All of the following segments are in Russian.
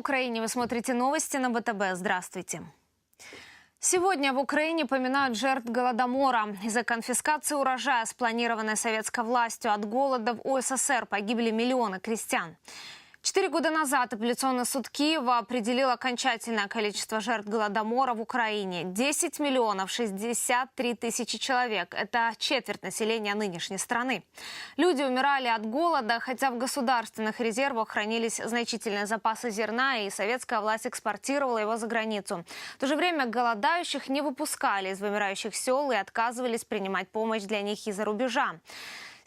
Украине. Вы смотрите новости на БТБ. Здравствуйте. Сегодня в Украине поминают жертв Голодомора. Из-за конфискации урожая, спланированной советской властью от голода в УССР, погибли миллионы крестьян. Четыре года назад апелляционный суд Киева определил окончательное количество жертв Голодомора в Украине. 10 миллионов 63 тысячи человек. Это четверть населения нынешней страны. Люди умирали от голода, хотя в государственных резервах хранились значительные запасы зерна, и советская власть экспортировала его за границу. В то же время голодающих не выпускали из вымирающих сел и отказывались принимать помощь для них из-за рубежа.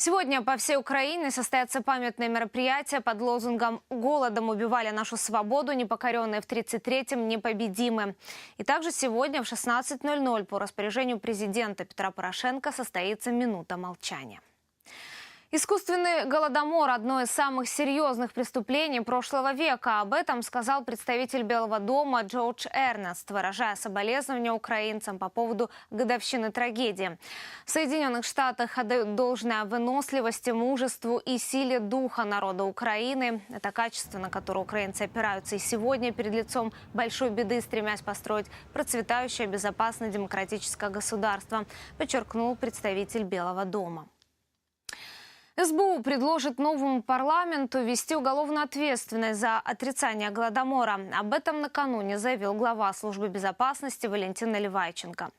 Сегодня по всей Украине состоятся памятные мероприятия под лозунгом «Голодом убивали нашу свободу, непокоренные в 33-м непобедимы». И также сегодня в 16.00 по распоряжению президента Петра Порошенко состоится минута молчания. Искусственный голодомор – одно из самых серьезных преступлений прошлого века. Об этом сказал представитель Белого дома Джордж Эрнест, выражая соболезнования украинцам по поводу годовщины трагедии. В Соединенных Штатах отдают должное выносливости, мужеству и силе духа народа Украины. Это качество, на которое украинцы опираются и сегодня перед лицом большой беды, стремясь построить процветающее, безопасное, демократическое государство, подчеркнул представитель Белого дома. СБУ предложит новому парламенту ввести уголовную ответственность за отрицание Голодомора. Об этом накануне заявил глава службы безопасности Валентин Наливайченко.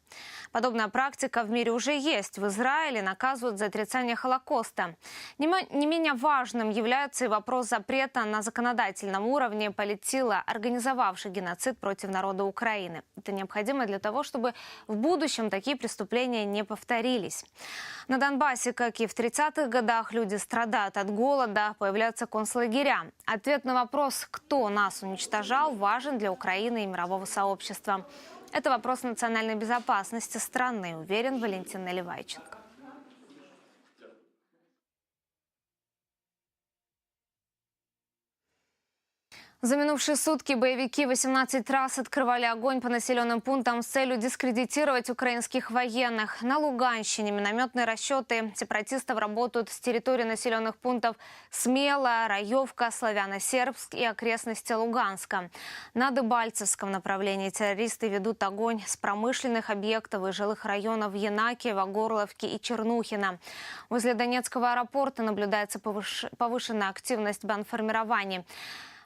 Подобная практика в мире уже есть. В Израиле наказывают за отрицание Холокоста. Не, не менее важным является и вопрос запрета на законодательном уровне политила, организовавший геноцид против народа Украины. Это необходимо для того, чтобы в будущем такие преступления не повторились. На Донбассе, как и в 30-х годах, люди страдают от голода, появляются концлагеря. Ответ на вопрос, кто нас уничтожал, важен для Украины и мирового сообщества. Это вопрос национальной безопасности страны, уверен Валентин Наливайченко. За минувшие сутки боевики 18 раз открывали огонь по населенным пунктам с целью дискредитировать украинских военных. На Луганщине минометные расчеты сепаратистов работают с территории населенных пунктов Смело, Раевка, Славяно-Сербск и окрестности Луганска. На Дебальцевском направлении террористы ведут огонь с промышленных объектов и жилых районов Янакиева, Горловки и Чернухина. Возле Донецкого аэропорта наблюдается повышенная активность бандформирований.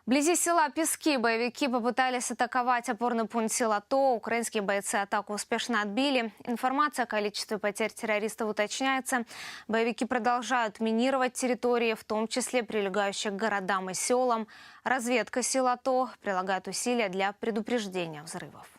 Вблизи села Пески боевики попытались атаковать опорный пункт села То. Украинские бойцы атаку успешно отбили. Информация о количестве потерь террористов уточняется. Боевики продолжают минировать территории, в том числе прилегающих к городам и селам. Разведка села То прилагает усилия для предупреждения взрывов.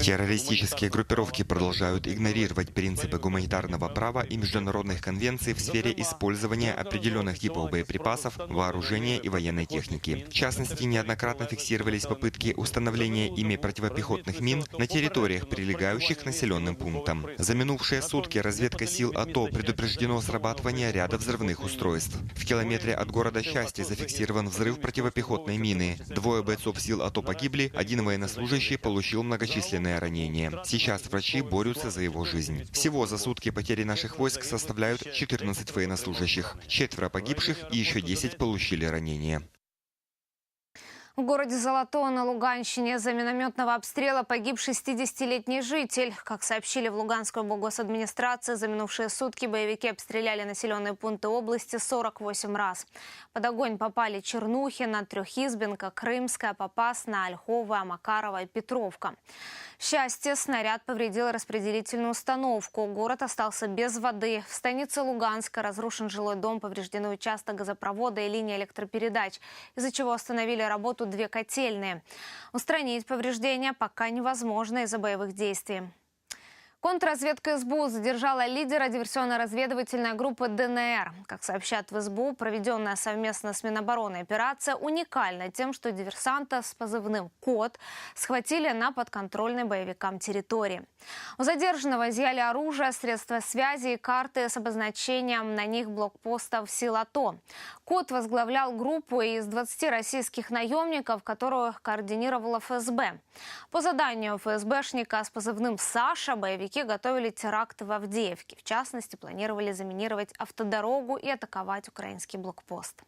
Террористические группировки продолжают игнорировать принципы гуманитарного права и международных конвенций в сфере использования определенных типов боеприпасов, вооружения и военной техники. В частности, неоднократно фиксировались попытки установления ими противопехотных мин на территориях, прилегающих к населенным пунктам. За минувшие сутки разведка сил АТО предупреждено срабатывание ряда взрывных устройств. В километре от города Счастье зафиксирован взрыв противопехотной мины. Двое бойцов сил АТО погибли, один военнослужащий получил многочисленные ранения. Сейчас врачи борются за его жизнь. Всего за сутки потери наших войск составляют 14 военнослужащих, четверо погибших и еще 10 получили ранения. В городе Золото на Луганщине за минометного обстрела погиб 60-летний житель. Как сообщили в Луганской облгосадминистрации, за минувшие сутки боевики обстреляли населенные пункты области 48 раз. Под огонь попали Чернухина, Трехизбенка, Крымская, Попасна, Ольхова, Макарова и Петровка. Счастье, снаряд повредил распределительную установку. Город остался без воды. В станице Луганска разрушен жилой дом, повреждены участок газопровода и линия электропередач, из-за чего остановили работу две котельные. Устранить повреждения пока невозможно из-за боевых действий. Контрразведка СБУ задержала лидера диверсионно-разведывательной группы ДНР. Как сообщат в СБУ, проведенная совместно с Минобороны операция уникальна тем, что диверсанта с позывным «Кот» схватили на подконтрольной боевикам территории. У задержанного изъяли оружие, средства связи и карты с обозначением на них блокпостов сил АТО. Кот возглавлял группу из 20 российских наемников, которую координировала ФСБ. По заданию ФСБшника с позывным «Саша» боевики боевики готовили теракты в Авдеевке. В частности, планировали заминировать автодорогу и атаковать украинский блокпост.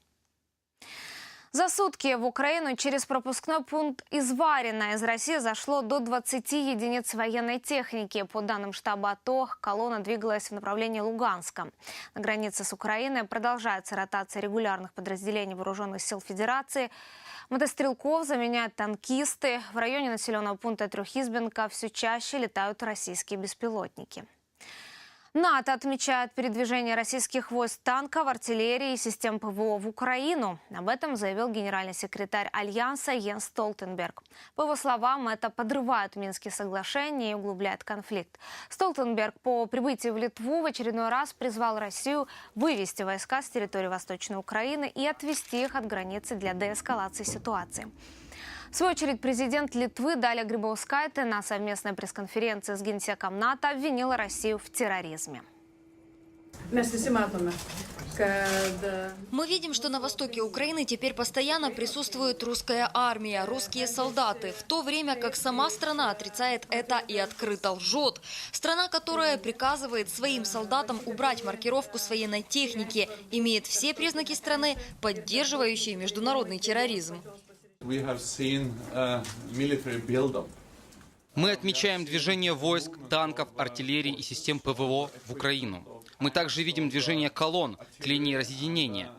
За сутки в Украину через пропускной пункт Изварина из России зашло до 20 единиц военной техники. По данным штаба АТО, колонна двигалась в направлении Луганска. На границе с Украиной продолжается ротация регулярных подразделений вооруженных сил Федерации. Мотострелков заменяют танкисты. В районе населенного пункта Трехизбенка все чаще летают российские беспилотники. НАТО отмечает передвижение российских войск танков, артиллерии и систем ПВО в Украину. Об этом заявил генеральный секретарь Альянса Йенс Столтенберг. По его словам, это подрывает Минские соглашения и углубляет конфликт. Столтенберг по прибытии в Литву в очередной раз призвал Россию вывести войска с территории Восточной Украины и отвести их от границы для деэскалации ситуации. В свою очередь, президент Литвы Даля Грибаускайте на совместной пресс-конференции с генсеком НАТО обвинила Россию в терроризме. Мы видим, что на востоке Украины теперь постоянно присутствует русская армия, русские солдаты, в то время как сама страна отрицает это и открыто лжет. Страна, которая приказывает своим солдатам убрать маркировку с военной техники, имеет все признаки страны, поддерживающей международный терроризм. Buildup. Мы отмечаем движение войск, танков, артиллерии и систем ПВО в Украину. Мы также видим движение колонн к линии разъединения.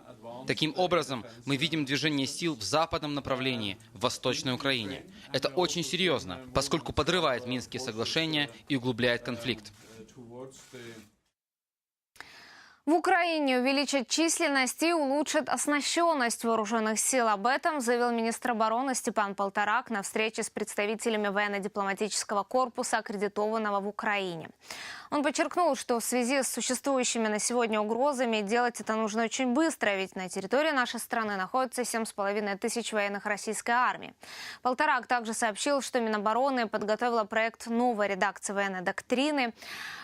Таким образом, мы видим движение сил в западном направлении, в Восточной Украине. Это очень серьезно, поскольку подрывает Минские соглашения и углубляет конфликт. В Украине увеличат численность и улучшат оснащенность вооруженных сил. Об этом заявил министр обороны Степан Полторак на встрече с представителями военно-дипломатического корпуса, аккредитованного в Украине. Он подчеркнул, что в связи с существующими на сегодня угрозами делать это нужно очень быстро, ведь на территории нашей страны находится 7,5 тысяч военных российской армии. Полторак также сообщил, что Минобороны подготовила проект новой редакции военной доктрины.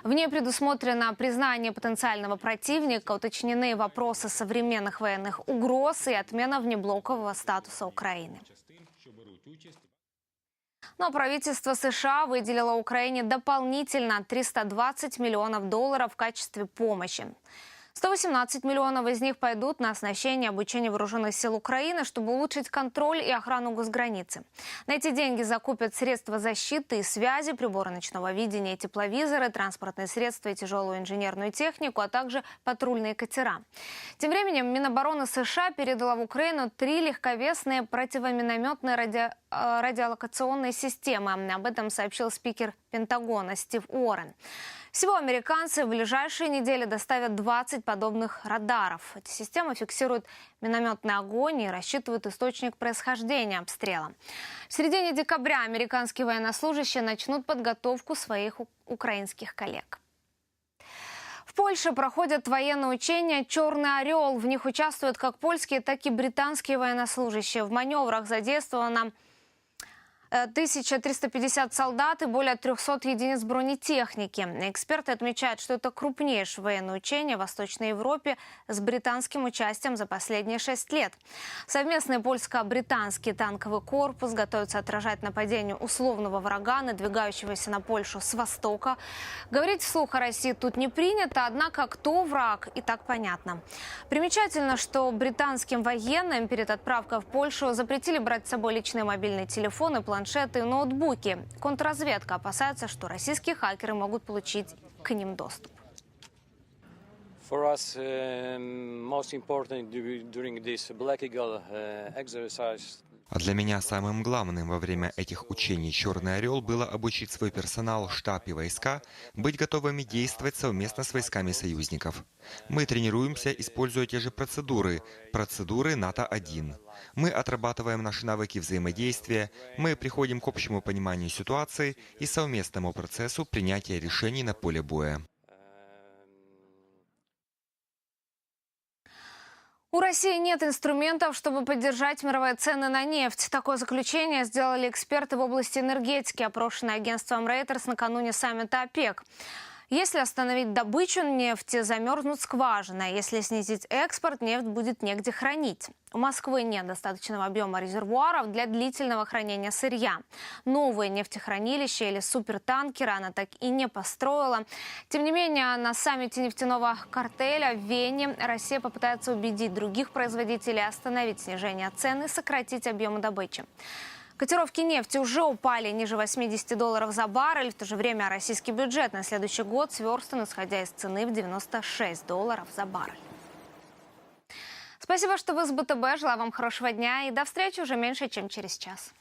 В ней предусмотрено признание потенциального противника, уточнены вопросы современных военных угроз и отмена внеблокового статуса Украины. Но правительство США выделило Украине дополнительно 320 миллионов долларов в качестве помощи. 118 миллионов из них пойдут на оснащение и обучение вооруженных сил Украины, чтобы улучшить контроль и охрану госграницы. На эти деньги закупят средства защиты и связи, приборы ночного видения, тепловизоры, транспортные средства и тяжелую инженерную технику, а также патрульные катера. Тем временем Минобороны США передала в Украину три легковесные противоминометные ради- э, радиолокационные системы. Об этом сообщил спикер Пентагона Стив Уоррен. Всего американцы в ближайшие недели доставят 20 подобных радаров. Эти системы фиксируют минометный огонь и рассчитывают источник происхождения обстрела. В середине декабря американские военнослужащие начнут подготовку своих украинских коллег. В Польше проходят военные учения «Черный орел». В них участвуют как польские, так и британские военнослужащие. В маневрах задействовано 1350 солдат и более 300 единиц бронетехники. Эксперты отмечают, что это крупнейшее военное учение в Восточной Европе с британским участием за последние шесть лет. Совместный польско-британский танковый корпус готовится отражать нападение условного врага, надвигающегося на Польшу с востока. Говорить вслух о России тут не принято, однако кто враг, и так понятно. Примечательно, что британским военным перед отправкой в Польшу запретили брать с собой личные мобильные телефоны, планшеты и ноутбуки. Контрразведка опасается, что российские хакеры могут получить к ним доступ. For us, um, most important du- during this Black Eagle uh, exercise А для меня самым главным во время этих учений «Черный орел» было обучить свой персонал, штаб и войска быть готовыми действовать совместно с войсками союзников. Мы тренируемся, используя те же процедуры, процедуры НАТО-1. Мы отрабатываем наши навыки взаимодействия, мы приходим к общему пониманию ситуации и совместному процессу принятия решений на поле боя. У России нет инструментов, чтобы поддержать мировые цены на нефть. Такое заключение сделали эксперты в области энергетики, опрошенные агентством Reuters накануне саммита ОПЕК. Если остановить добычу нефти, замерзнут скважины. Если снизить экспорт, нефть будет негде хранить. У Москвы нет достаточного объема резервуаров для длительного хранения сырья. Новые нефтехранилища или супертанкеры она так и не построила. Тем не менее, на саммите нефтяного картеля в Вене Россия попытается убедить других производителей остановить снижение цен и сократить объемы добычи. Котировки нефти уже упали ниже 80 долларов за баррель. В то же время российский бюджет на следующий год сверстан, исходя из цены в 96 долларов за баррель. Спасибо, что вы с БТБ. Желаю вам хорошего дня и до встречи уже меньше, чем через час.